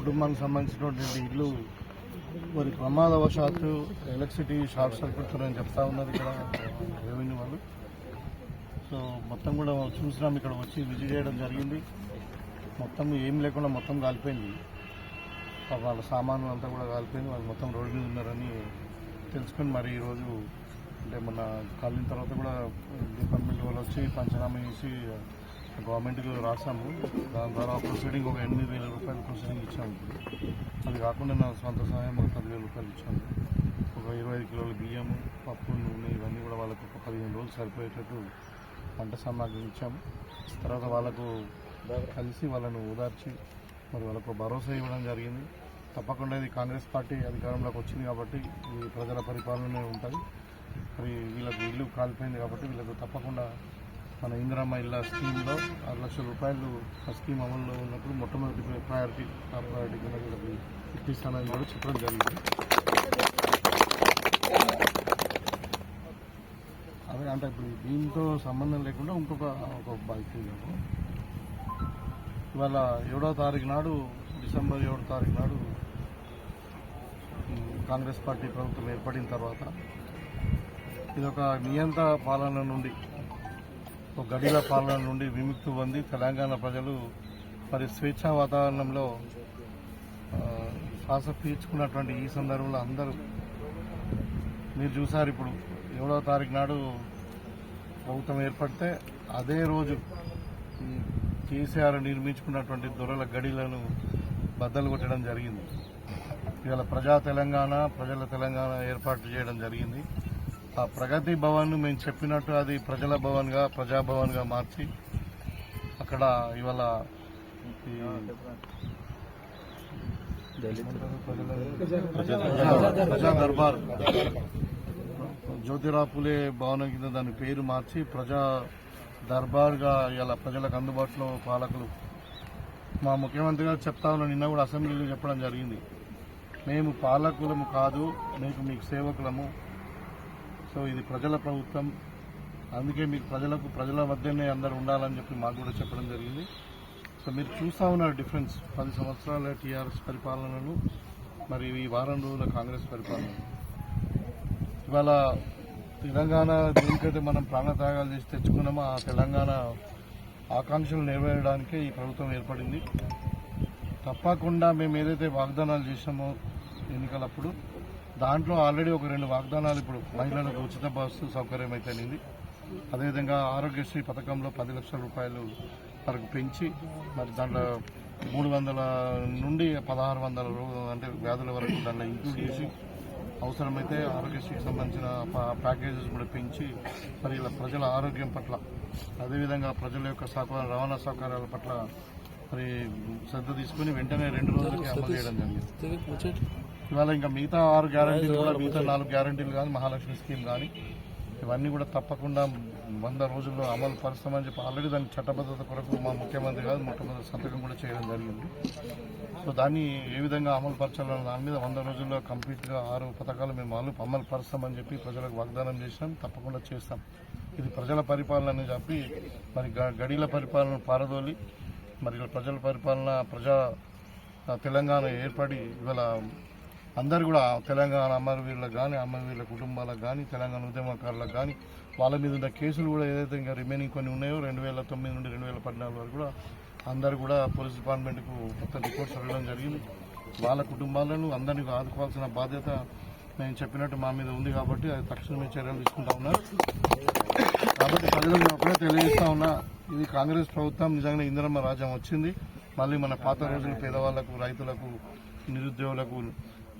కుటుంబానికి సంబంధించినటువంటి ఇల్లు మరి ప్రమాదవశాత్తు ఎలక్ట్రిసిటీ షార్ట్ సర్క్యూట్ అని చెప్తా ఉన్నారు ఇక్కడ రెవెన్యూ వాళ్ళు. సో మొత్తం కూడా చూసినాం ఇక్కడ వచ్చి విజిట్ చేయడం జరిగింది. మొత్తం ఏం లేకుండా మొత్తం కాలిపోయింది. వాళ్ళ సామాను అంతా కూడా కాలిపోయింది. వాళ్ళు మొత్తం రోడ్డు మీద ఉన్నారని తెలుసుకొని మరి ఈరోజు అంటే మొన్న కాలిన తర్వాత కూడా డిపార్ట్మెంట్ వాళ్ళు వచ్చి పంచనామా చేసి గవర్నమెంట్కి రాసాము దాని ద్వారా ప్రొసీడింగ్ ఒక ఎనిమిది వేల రూపాయలు ప్రొసీడింగ్ ఇచ్చాము. అది కాకుండా నా సొంత సహాయం ఒక పదివేల రూపాయలు ఇచ్చాము. ఒక ఇరవై ఐదు కిలోల బియ్యము పప్పు నూనె ఇవన్నీ కూడా వాళ్ళకు ఒక పదిహేను రోజులు సరిపోయేటట్టు పంట సామాగ్రి ఇచ్చాము. తర్వాత వాళ్ళకు కలిసి వాళ్ళను ఓదార్చి మరి వాళ్ళకు భరోసా ఇవ్వడం జరిగింది. తప్పకుండా ఇది కాంగ్రెస్ పార్టీ అధికారంలోకి వచ్చింది కాబట్టి ఈ ప్రజల పరిపాలనే ఉంటుంది మరి వీళ్ళకు ఇల్లు కాలిపోయింది కాబట్టి వీళ్ళకు తప్పకుండా మన ఇందిరామ ఇళ్ళ స్కీమ్లో ఆరు లక్షల రూపాయలు ఆ స్కీమ్ అమల్లో ఉన్నప్పుడు మొట్టమొదటి ప్రయారిటీ టాప్ ప్రయారిటీ కింద వీళ్ళకి ఇప్పిస్తానని కూడా చెప్పడం జరిగింది అదే అంటే ఇప్పుడు దీంతో సంబంధం లేకుండా ఇంకొక ఒక బైక్ ఇవ్వము. ఇవాళ ఏడో తారీఖు నాడు డిసెంబర్ ఏడో తారీఖు నాడు కాంగ్రెస్ పార్టీ ప్రభుత్వం ఏర్పడిన తర్వాత ఇదొక నియంత్ర పాలన నుండి గడిల పాలన నుండి విముక్తి పొంది తెలంగాణ ప్రజలు మరి స్వేచ్ఛా వాతావరణంలో శ్వాస పీల్చుకున్నటువంటి ఈ సందర్భంలో అందరూ మీరు చూసారు ఇప్పుడు ఏడవ తారీఖు నాడు ప్రభుత్వం ఏర్పడితే అదే రోజు ఈ కేసీఆర్ నిర్మించుకున్నటువంటి దొరల గడిలను బద్దలు కొట్టడం జరిగింది. ఇవాళ ప్రజా తెలంగాణ ప్రజల తెలంగాణ ఏర్పాటు చేయడం జరిగింది. ఆ ప్రగతి భవన్ మేము చెప్పినట్టు అది ప్రజల భవన్గా ప్రజాభవన్గా మార్చి అక్కడ ఇవాళ ప్రజా దర్బార్ జ్యోతిరాపులే భవనం కింద దాని పేరు మార్చి ప్రజా దర్బార్గా ఇలా ప్రజలకు అందుబాటులో పాలకులు మా ముఖ్యమంత్రి గారు చెప్తా ఉన్న నిన్న కూడా అసెంబ్లీలో చెప్పడం జరిగింది. మేము పాలకులము కాదు మీకు మీకు సేవకులము. సో ఇది ప్రజల ప్రభుత్వం. అందుకే మీకు ప్రజలకు ప్రజల మధ్యనే అందరు ఉండాలని చెప్పి మాకు కూడా చెప్పడం జరిగింది. సో మీరు చూస్తూ ఉన్నారు డిఫరెన్స్. పది సంవత్సరాల టీఆర్ఎస్ పరిపాలనను మరి ఈ వారం రోజుల కాంగ్రెస్ పరిపాలన ఇవాళ తెలంగాణ దేనికైతే మనం ప్రాణత్యాగాలు చేసి తెచ్చుకున్నామో ఆ తెలంగాణ ఆకాంక్షలు నెరవేరడానికే ఈ ప్రభుత్వం ఏర్పడింది. తప్పకుండా మేము ఏదైతే వాగ్దానాలు చేసామో ఎన్నికలప్పుడు దాంట్లో ఆల్రెడీ ఒక రెండు వాగ్దానాలు ఇప్పుడు మహిళలకు ఉచిత బస్సు సౌకర్యం అయితేనింది అదేవిధంగా ఆరోగ్యశ్రీ పథకంలో పది లక్షల రూపాయలు వరకు పెంచి మరి దాంట్లో మూడు వందల నుండి పదహారు వందల అంటే వ్యాధుల వరకు దాంట్లో ఇంక్లూడ్ చేసి అవసరమైతే ఆరోగ్యశ్రీకి సంబంధించిన పా- ప్యాకేజెస్ కూడా పెంచి మరి ఇలా ప్రజల ఆరోగ్యం పట్ల అదేవిధంగా ప్రజల యొక్క సౌకర్య రవాణా సౌకర్యాల పట్ల మరి శ్రద్ధ తీసుకుని వెంటనే రెండు రోజులకి అమలు చేయడం జరిగింది. ఇవాళ ఇంకా మిగతా ఆరు గ్యారంటీలు కూడా మిగతా నాలుగు గ్యారంటీలు కానీ మహాలక్ష్మి స్కీమ్ కానీ ఇవన్నీ కూడా తప్పకుండా వంద రోజుల్లో అమలు పరుస్తామని చెప్పి ఆల్రెడీ దానికి చట్టబద్ధత కొరకు మా ముఖ్యమంత్రి గారు మొట్టమొదటి సంతకం కూడా చేయడం జరిగింది. సో దాన్ని ఏ విధంగా అమలు పరచాలన్న దాని మీద వంద రోజుల్లో కంప్లీట్గా ఆరు పథకాలు మేము అమలు అమలు పరుస్తామని చెప్పి ప్రజలకు వాగ్దానం చేసినాం. తప్పకుండా చేస్తాం. ఇది ప్రజల పరిపాలన అని చెప్పి మరి గడిల పరిపాలన పారదోలి మరి ఇలా ప్రజల పరిపాలన ప్రజా తెలంగాణ ఏర్పడి ఇవాళ అందరు కూడా తెలంగాణ అమరవీరులకు కానీ అమరవీరుల కుటుంబాలకు కానీ తెలంగాణ ఉద్యమకారులకు కానీ వాళ్ళ మీద ఉన్న కేసులు కూడా ఏదైతే ఇంకా రిమైనింగ్ కొన్ని ఉన్నాయో రెండు వేల తొమ్మిది నుండి రెండు వేల పద్నాలుగు వరకు కూడా అందరు కూడా పోలీస్ డిపార్ట్మెంట్కు మొత్తం రిపోర్ట్స్ అడగడం జరిగింది. వాళ్ళ కుటుంబాలను అందరినీ ఆదుకోవాల్సిన బాధ్యత నేను చెప్పినట్టు మా మీద ఉంది కాబట్టి అది తక్షణమే చర్యలు తీసుకుంటా ఉన్నారు. కాబట్టి ప్రజలకు ఒకటే తెలియజేస్తా ఉన్నా ఇది కాంగ్రెస్ ప్రభుత్వం నిజంగా ఇందిరమ్మ రాజ్యం వచ్చింది. మళ్ళీ మన పాత రోజులు పేదవాళ్ళకు రైతులకు నిరుద్యోగులకు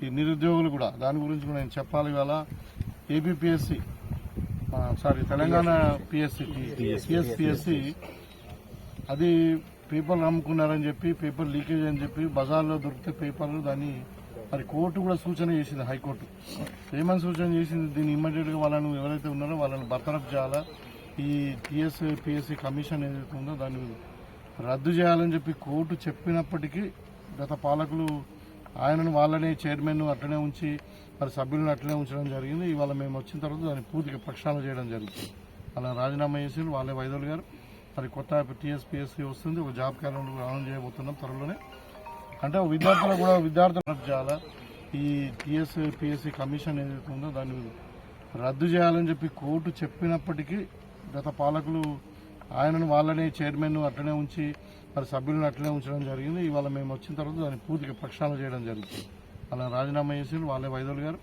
ఈ నిరుద్యోగులు కూడా దాని గురించి కూడా నేను చెప్పాలి ఇవాళ. APPSC sorry Telangana PSC TSPSC అది పేపర్లు అమ్ముకున్నారని చెప్పి పేపర్ లీకేజ్ అని చెప్పి బజార్లో దొరికితే పేపర్లు దాన్ని మరి కోర్టు కూడా సూచన చేసింది హైకోర్టు. ఏమని సూచన చేసింది? దీన్ని ఇమ్మీడియట్గా వాళ్ళను ఎవరైతే ఉన్నారో వాళ్ళని బర్తరఫ్ చేయాలా? ఈ టీఎస్ పిఎస్సి కమిషన్ ఏదైతే ఉందో దాన్ని రద్దు చేయాలని చెప్పి కోర్టు చెప్పినప్పటికీ గత పాలకులు ఆయనను వాళ్ళనే చైర్మన్ అట్లనే ఉంచి మరి సభ్యులను అట్లనే ఉంచడం జరిగింది. ఇవాళ మేము వచ్చిన తర్వాత దాన్ని పూర్తిగా ప్రక్షాళన చేయడం జరిగింది. అలా రాజీనామా చేసి వాళ్ళే వైదొలి గారు. మరి కొత్త టీఎస్పీఎస్సీ వస్తుంది. ఒక జాబ్ క్యాలెండర్ ఆన్ చేయబోతున్నాం త్వరలోనే. అంటే విద్యార్థులకు కూడా విద్యార్థులు చేయాలా ఈ టీఎస్ పిఎస్సి కమిషన్ ఏదైతే ఉందో దాన్ని రద్దు చేయాలని చెప్పి కోర్టు చెప్పినప్పటికీ గత పాలకులు ఆయనను వాళ్ళనే చైర్మన్ అట్లనే ఉంచి మరి సభ్యులను అట్లనే ఉంచడం జరిగింది. ఇవాళ మేము వచ్చిన తర్వాత దాన్ని పూర్తిగా ప్రక్షాళన చేయడం జరుగుతుంది. అలా రాజీనామా చేసి వాళ్ళే వైదోలు గారు.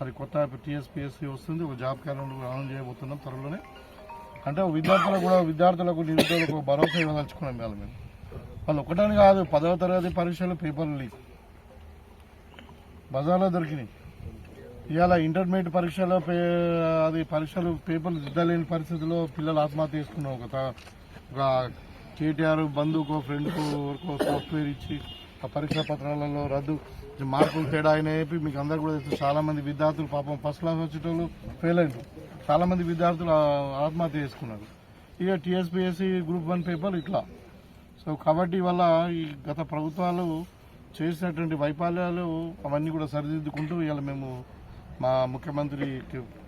మరి కొత్త టీఎస్పీఎస్సీ వస్తుంది ఒక జాబ్ క్యాలెండర్ ఆన్ చేయబోతున్నాం త్వరలోనే. అంటే విద్యార్థులకు కూడా విద్యార్థులకు నిరుద్యోగులకు భరోసా ఇవ్వదలుచుకున్నాం ఇవాళ మేము. వాళ్ళు ఒకటని కాదు పదవ తరగతి పరీక్షలు పేపర్లు. లీక్ బజార్లో దొరికినాయి. ఇవాళ ఇంటర్మీడియట్ పరీక్షలో పే అది పరీక్షలు పేపర్లు దిద్దలేని పరిస్థితిలో పిల్లలు ఆత్మహత్య చేసుకున్నాం ఒక ఒక కేటీఆర్ బంధువుకో ఫ్రెండ్కు ఎవరికో సాఫ్ట్వేర్ ఇచ్చి ఆ పరీక్షా పత్రాలలో రద్దు మార్కులు తేడా అయినా చెప్పి మీకు అందరు కూడా తెలుసు. చాలామంది విద్యార్థులు పాపం ఫస్ట్ క్లాస్ వచ్చేటోళ్ళు ఫెయిల్ అయినారు. చాలామంది విద్యార్థులు ఆత్మహత్య చేసుకున్నారు. ఇక టీఎస్పీఎస్సీ గ్రూప్ వన్ పేపర్ ఇట్లా. సో కాబట్టి వల్ల ఈ గత ప్రభుత్వాలు చేసినటువంటి వైఫల్యాలు అవన్నీ కూడా సరిదిద్దుకుంటూ ఇవాళ మేము మా ముఖ్యమంత్రి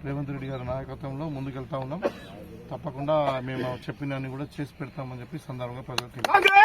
రేవంత్ రెడ్డి గారి నాయకత్వంలో ముందుకెళ్తా ఉన్నాం. తప్పకుండా మేము చెప్పినన్ని కూడా చేసి పెడతామని చెప్పి సందర్భంగా ప్రజలకు